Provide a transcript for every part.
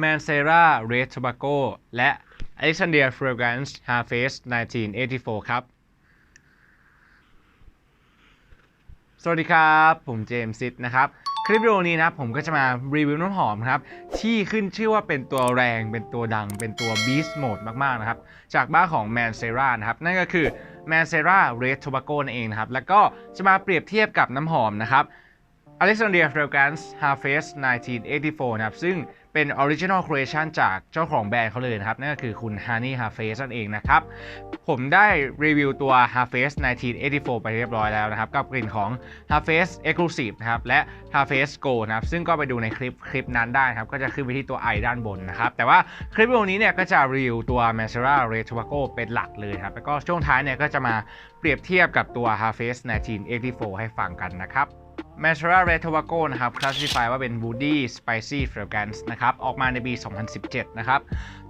Mancera Red Tobacco และ Alexandria Fragrance Harvest 1984 ครับ สวัสดีครับ ผมเจมส์ซิดนะครับ คลิปวิดีโอนี้นะผมก็จะมารีวิวน้ำหอมครับ ที่ขึ้นชื่อว่าเป็นตัวแรง เป็นตัวดัง เป็นตัว Beast Mode มาก ๆ นะครับ จากบ้านของ Mancera นะครับ นั่นก็คือ Mancera Red Tobacco นั่นเองนะครับ แล้วก็จะมาเปรียบเทียบกับน้ำหอมนะครับ Alexandria Fragrance Harvest 1984 นะครับ ซึ่งเป็น Original Creation จากเจ้าของแบรนด์เขาเลยนะครับ นั่นก็คือคุณ Honey Harvest นั่นเองนะครับ ผมได้รีวิวตัว Harvest 1984 ไปเรียบร้อยแล้วนะครับ กับกลิ่นของ Harvest Exclusive นะครับ และ Harvest Go นะครับ ซึ่งก็ไปดูในคลิปคลิปนั้นได้นะครับ ก็จะขึ้นไปที่ตัวไอด้านบนนะครับ แต่ว่าคลิปวิดีโอนี้เนี่ยก็จะรีวิวตัว Mancera Red Tobacco เป็นหลักเลยครับ แล้วก็ช่วงท้ายเนี่ยก็จะมาเปรียบเทียบกับตัว Harvest 1984 ให้ฟังกันนะครับ m a t e r a Red Tobacco นะครับ classify ว่าเป็น woody spicy fragrance นะครับ ออกมาในปี 2017 นะครับ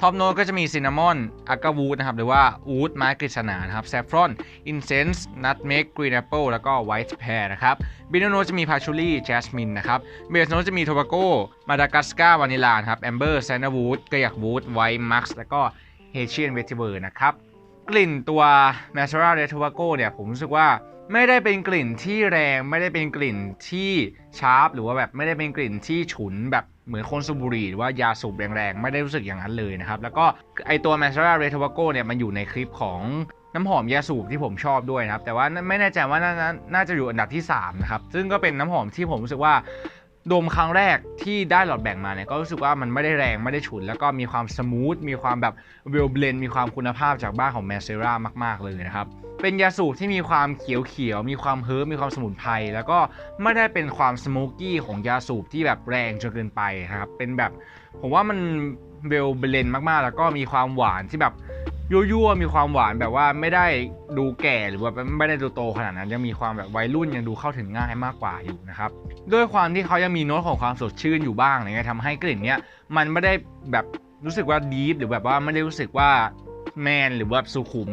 ท็อปโน t ก็จะมีซินนามอนอักาวูดนะครับ หรือว่าอูดไม้กฤษณานะครับแซฟรอนอินเซนส์นัทเมกกรีนแอปเปิลแล้วก็ไวท์แพรนะครับบิโนโนจะมีพาชูรี่แจสมินนะครับเบสโนจะมีโทบาโกมาดากัสกาวานิลาครับแอมเบอร์แซนนาวูดกระยักวูดไวท์มักซ์แล้วก็เฮเชียนเวทิเบอร์นะครับกลิ่นตัว m a t e r a Red Tobacco เนี่ยผมรู้สึกว่า ไม่ได้เป็นกลิ่นที่แรง ไม่ได้เป็นกลิ่นที่ชาร์ปหรือว่าแบบไม่ได้เป็นกลิ่นที่ฉุนแบบเหมือนคนสูบบุหรี่หรือว่ายาสูบแรงๆ ไม่ได้รู้สึกอย่างนั้นเลยนะครับ แล้วก็ไอตัว m a t e r a Red Tobacco เนี่ยมันอยู่ในคลิปของน้ำหอมยาสูบที่ผมชอบด้วยนะครับ แต่ว่าไม่แน่ใจว่าน่าน่าจะอยู่อันดับที่3นะครับซึ่งก็เป็นน้ำหอมที่ผมรู้สึกว่าดมครั้งแรกที่ได้หลอดแบ่งมาเนี่ยก็รู้สึกว่ามันไม่ได้แรงไม่ได้ฉุน แล้วก็มีความสมูทมีความแบบเวลเบลนมีความคุณภาพจากบ้านของแมสเซรามาก ๆ เลยนะครับ เป็นยาสูบที่มีความเขียวๆ มีความเฮิร์บมีความสมุนไพร แล้วก็ไม่ได้เป็นความสโมกกี้ของยาสูบที่แบบแรงจนเกินไปนะครับ เป็นแบบ ผมว่ามันเวลเบลนมากๆ แล้วก็มีความหวานที่แบบยั่วๆ มีความหวานแบบว่าไม่ได้ดูแก่หรือว่าไม่ได้ดูโตขนาดนั้น ยังมีความแบบวัยรุ่นยังดูเข้าถึงง่ายมากกว่าอยู่นะครับ ด้วยความที่เขายังมีโน้ตของความสดชื่นอยู่บ้างอะไรเงี้ยทำให้กลิ่นเนี้ยมันไม่ได้แบบรู้สึกว่าดีฟหรือแบบว่าไม่ได้รู้สึกว่าแมนหรือว่าสุขุม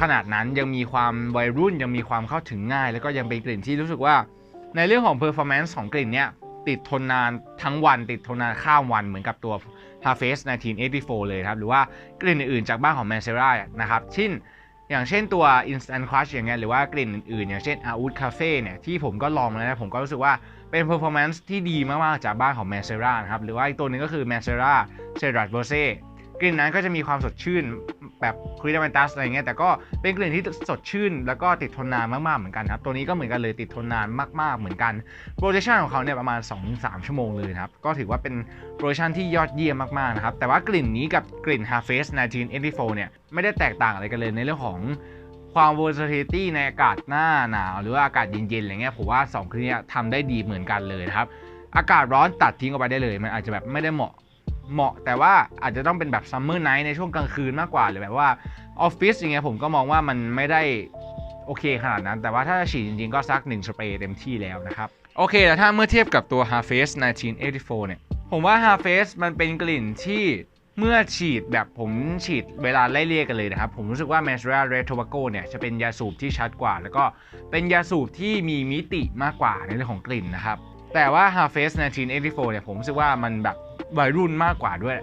ขนาดนั้นยังมีความวัยรุ่นยังมีความเข้าถึงง่าย แล้วก็ยังเป็นกลิ่นที่รู้สึกว่า ในเรื่องของ performance ของกลิ่นเนี้ยติดทนนานทั้งวันติดทนนานข้ามวันเหมือนกับตัว Harvest 1984 เลยครับ หรือว่ากลิ่นอื่นๆจากบ้านของ Mancera นะครับเช่นอย่างเช่นตัว Instant Crush อย่างเงี้ยหรือว่ากลิ่นอื่นๆ อย่างเช่น Aoud Cafe เนี่ยที่ผมก็ลองแล้วนะ ผมก็รู้สึกว่าเป็น performance ที่ดีมากๆ จากบ้านของ Mancera นะครับ หรือว่าอีกตัวนึงก็คือ Mancera c e r a t Rose กลิ่นนั้นก็จะมีความสดชื่นแบบคริสตัสอะไรเงี้ยแต่ก็เป็นกลิ่นที่สดชื่น แล้วก็ติดทนนานมากๆเหมือนกันครับ ตัวนี้ก็เหมือนกันเลยติดทนนานมากๆเหมือนกันโปรเจคชันของเขาเนี่ยประมาณ 2-3 ชั่วโมงเลยครับ ก็ถือว่าเป็นโปรเจคชันที่ยอดเยี่ยมมากๆนะครับ แต่ว่ากลิ่นนี้กับกลิ่น Harvest 1984 เนี่ยไม่ได้แตกต่างอะไรกันเลยในเรื่องของความ versatility ในอากาศหน้าหนาว หรือว่าอากาศเย็นๆอะไรเงี้ยผมว่า2คลิปเนี้ทำได้ดีเหมือนกันเลยครับอากาศร้อนตัดทิ้งออกไปได้เลย มันอาจจะแบบไม่ได้เหมาะ เหมาะแต่ว่าอาจจะต้องเป็นแบบซัมเมอร์ไนท์ในช่วงกลางคืนมากกว่า หรือแบบว่าออฟฟิศอย่างเงี้ยผมก็มองว่ามันไม่ได้โอเคขนาดนั้น แต่ว่าถ้าฉีดจริงๆ ก็สัก 1 สเปรย์เต็มที่แล้วนะครับ โอเค แต่ถ้าเมื่อเทียบกับตัว Harvest 1984 เนี่ย ผมว่า Harvest มันเป็นกลิ่นที่เมื่อฉีดแบบผมฉีดเวลาไล่เลี่ยกันเลยนะครับ ผมรู้สึกว่า m a n c e r a Red Tobacco เนี่ยจะเป็นยาสูบที่ชัดกว่า แล้วก็เป็นยาสูบที่มีมิติมากกว่าในเรื่องของกลิ่นนะครับแต่ว่า Harvest 1984 เนี่ยผมรู้สึกว่ามันแบบ วัยรุ่นมากกว่าด้วย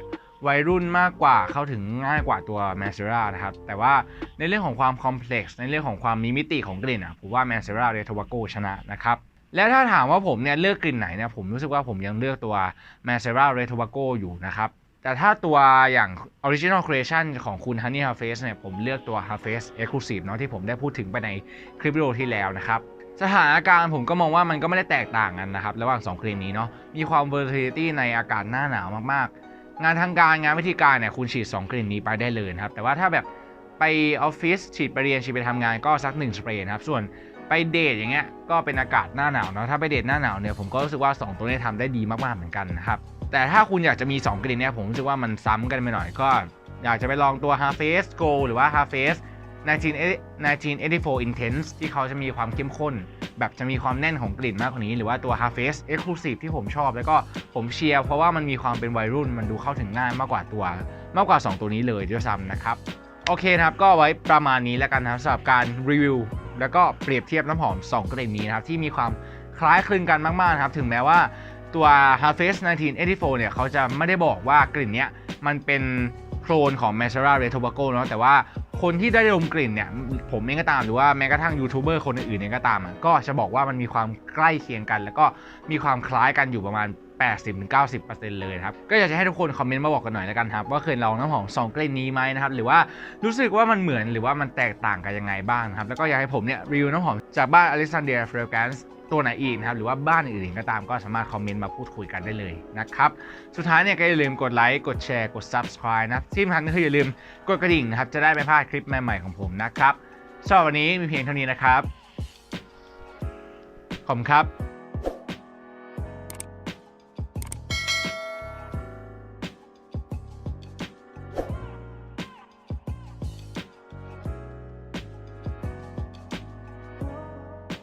วัยรุ่นมากกว่าเข้าถึงง่ายกว่าตัว m a n c e r a นะครับ แต่ว่าในเรื่องของความคอมเพล็กซ์ในเรื่องของความมีมิติของกลิ่นอะผมว่า m a n c e r a Red Tobacco ชนะนะครับแล้วถ้าถามว่าผมเนี่ยเลือกกลิ่นไหนเนี่ยผมรู้สึกว่าผมยังเลือกตัว m a n c e r a Red Tobacco อยู่นะครับ แต่ถ้าตัวอย่าง Original Creation ของคุณ Honey Harvest เนี่ยผมเลือกตัว Harvest Exclusive เนาะที่ผมได้พูดถึงไปในคลิปวิดีโอที่แล้วนะครับ สถานการณ์ผมก็มองว่ามันก็ไม่ได้แตกต่างกันนะครับ ระหว่าง 2 ครีมนี้เนาะมีความ versatility ในอากาศหน้าหนาวมากๆ งานทางการงานวิธีการเนี่ยคุณฉีด2กลิ่นนี้ไปได้เลยครับ แต่ว่าถ้าแบบไปออฟฟิศฉีดไปเรียนฉีดไปทำงานก็สัก 1 สเปรย์นะครับ ส่วนไปเดทอย่างเงี้ยก็เป็นอากาศหน้าหนาวเนาะถ้าไปเดทหน้าหนาวเนี่ยผมก็รู้สึกว่า 2 ตัวนี้ทำได้ดีมากๆเหมือนกันนะครับแต่ถ้าคุณอยากจะมี 2 กลิ่นเนี่ยผมรู้สึกว่ามันซ้ำกันไปหน่อยก็ อยากจะไปลองตัว Harvest Go หรือว่า Harvest 1984 Intense ที่เขาจะมีความเข้มข้น แบบจะมีความแน่นของกลิ่นมากกว่านี้ หรือว่าตัว Harvest Exclusive ที่ผมชอบ แล้วก็ผมเชียร์เพราะว่ามันมีความเป็นวัยรุ่นมันดูเข้าถึงง่ายมากกว่าตัว มากกว่า 2 ตัวนี้เลยด้วยซ้ำนะครับ โอเคนะครับ ก็ไว้ประมาณนี้แล้วกันนะสำหรับการรีวิวแล้วก็เปรียบเทียบน้ำหอม 2 กลิ่นนี้นะครับที่มีความคล้ายคลึงกันมากๆนะครับถึงแม้ว่าตัว Harvest 1984 เนี่ยเขาจะไม่ได้บอกว่ากลิ่นเนี้ยมันเป็นโคลนของ m a c e r a r e t o b a c o เนาะแต่ว่า คนที่ได้ดมกลิ่นเนี่ยผมเองก็ตามหรือว่าแม้กระทั่งยูทูบเบอร์คนอื่นๆเองก็ตามอะก็จะบอกว่ามันมีความใกล้เคียงกัน แล้วก็มีความคล้ายกันอยู่ประมาณ80-90%เลยนะครับ ก็อยากจะให้ทุกคนคอมเมนต์มาบอกกันหน่อยแล้วกันครับ ว่าเคยลองน้ำหอมสองกลิ่นนี้ไหมนะครับ หรือว่ารู้สึกว่ามันเหมือนหรือว่ามันแตกต่างกันยังไงบ้างนะครับ แล้วก็อยากให้ผมเนี่ยรีวิวน้ำหอมจากบ้าน Alexandria Fragrance ตัวไหนอีกนะครับ หรือว่าบ้านอื่นๆก็ตามก็สามารถคอมเมนต์มาพูดคุยกันได้เลยนะครับ สุดท้ายเนี่ยก็อย่าลืมกดไลค์ กดแชร์ กด subscribe นะที่สำคัญก็คืออย่าลืมกดกระดิ่งนะครับ จะได้ไม่พลาดคลิปใหม่ๆของผมนะครับสำหรับวันนี้มีเพียงเท่านี้นะครับ ขอบคุณครับ